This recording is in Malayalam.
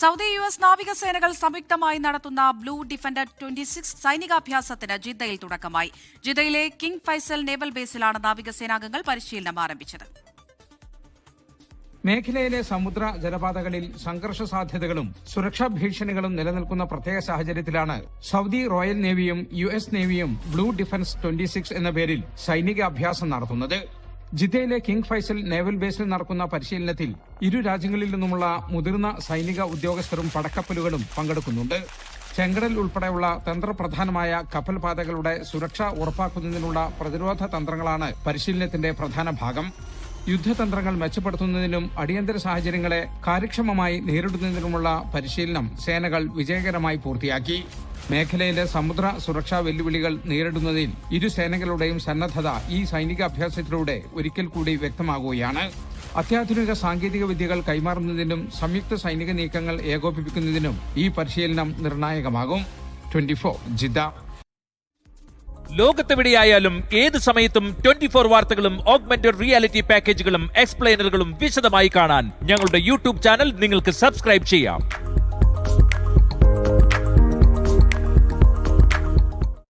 സൗദി യു എസ് നാവികസേനകൾ സംയുക്തമായി നടത്തുന്ന ബ്ലൂ ഡിഫൻഡർ ട്വന്റി സിക്സ് സൈനികാഭ്യാസത്തിന് ജിദ്ദയിൽ തുടക്കമായി. ജിദ്ദയിലെ കിങ് ഫൈസൽ നേവൽ ബേസിലാണ് നാവികസേനാംഗങ്ങൾ പരിശീലനം ആരംഭിച്ചത്. മേഖലയിലെ സമുദ്ര ജലപാതകളിൽ സംഘർഷ സാധ്യതകളും സുരക്ഷാ ഭീഷണികളും നിലനിൽക്കുന്ന പ്രത്യേക സാഹചര്യത്തിലാണ് സൗദി റോയൽ നേവിയും യു എസ് നേവിയും ബ്ലൂ ഡിഫൻസ് ട്വന്റി സിക്സ് എന്ന പേരിൽ സൈനിക അഭ്യാസം നടത്തുന്നത്. ജിദ്ദയിലെ കിങ് ഫൈസൽ നേവൽ ബേസിൽ നടക്കുന്ന പരിശീലനത്തിൽ ഇരു രാജ്യങ്ങളിൽ നിന്നുമുള്ള മുതിർന്ന സൈനിക ഉദ്യോഗസ്ഥരും പടക്കപ്പലുകളും പങ്കെടുക്കുന്നുണ്ട്. ചെങ്കടൽ ഉൾപ്പെടെയുള്ള തന്ത്രപ്രധാനമായ കപ്പൽപാതകളുടെ സുരക്ഷ ഉറപ്പാക്കുന്നതിനുള്ള പ്രതിരോധ തന്ത്രങ്ങളാണ് പരിശീലനത്തിന്റെ പ്രധാന ഭാഗം. യുദ്ധതന്ത്രങ്ങൾ മെച്ചപ്പെടുത്തുന്നതിനും അടിയന്തര സാഹചര്യങ്ങളെ കാര്യക്ഷമമായി നേരിടുന്നതിനുമുള്ള പരിശീലനം സേനകൾ വിജയകരമായി പൂർത്തിയാക്കി. മേഖലയിലെ സമുദ്ര സുരക്ഷാ വെല്ലുവിളികൾ നേരിടുന്നതിൽ ഇരു സേനകളുടെയും സന്നദ്ധത ഈ സൈനിക അഭ്യാസത്തിലൂടെ ഒരിക്കൽ കൂടി വ്യക്തമാകുകയാണ്. അത്യാധുനിക സാങ്കേതിക വിദ്യകൾ കൈമാറുന്നതിനും സംയുക്ത സൈനിക നീക്കങ്ങൾ ഏകോപിപ്പിക്കുന്നതിനും ഈ പരിശീലനം നിർണായകമാകും. Twenty Jeddah. ലോകത്തെവിടെയായാലും ഏത് സമയത്തും ട്വന്റി ഫോർ വാർത്തകളും ഓഗ്മെന്റഡ് റിയാലിറ്റി പാക്കേജുകളും എക്സ്പ്ലെയിനറുകളും വിശദമായി കാണാൻ ഞങ്ങളുടെ യൂട്യൂബ് ചാനൽ നിങ്ങൾക്ക് സബ്സ്ക്രൈബ് ചെയ്യാം.